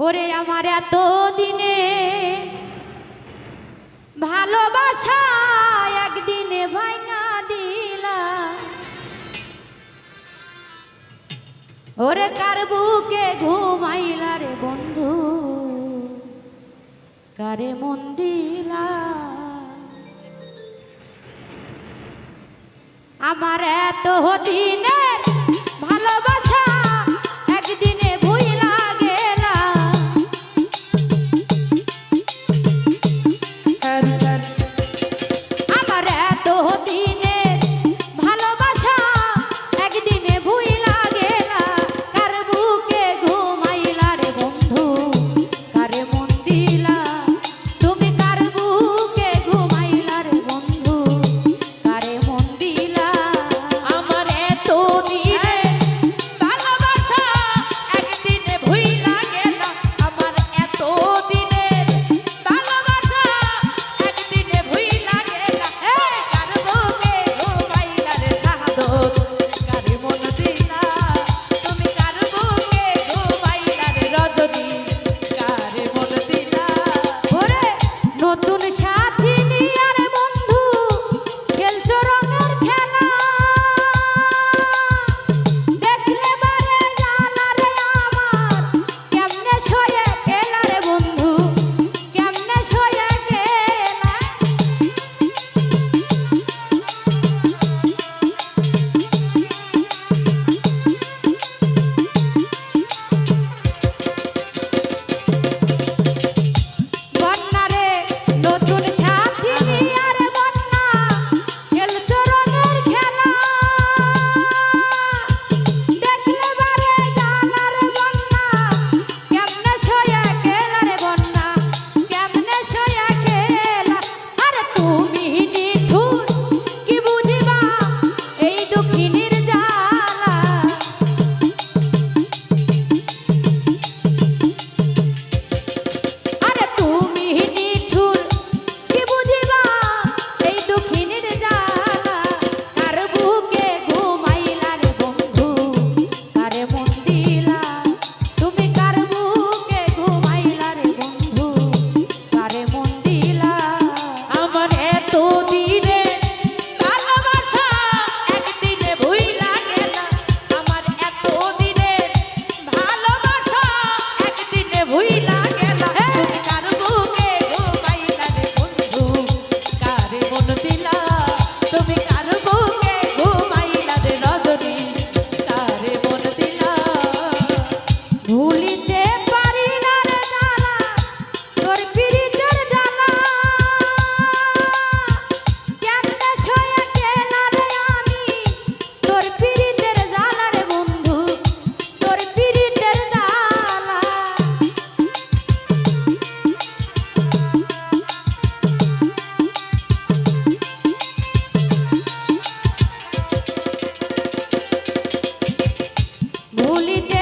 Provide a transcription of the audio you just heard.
ওরে আমার এত দিনে ভালোবাসা একদিনে ভাঙা দিলা। ওরে কার বুকে ঘুমাইলা রে বন্ধু? কারে মন দিলা? আমার এত দিনে হতি Julieta.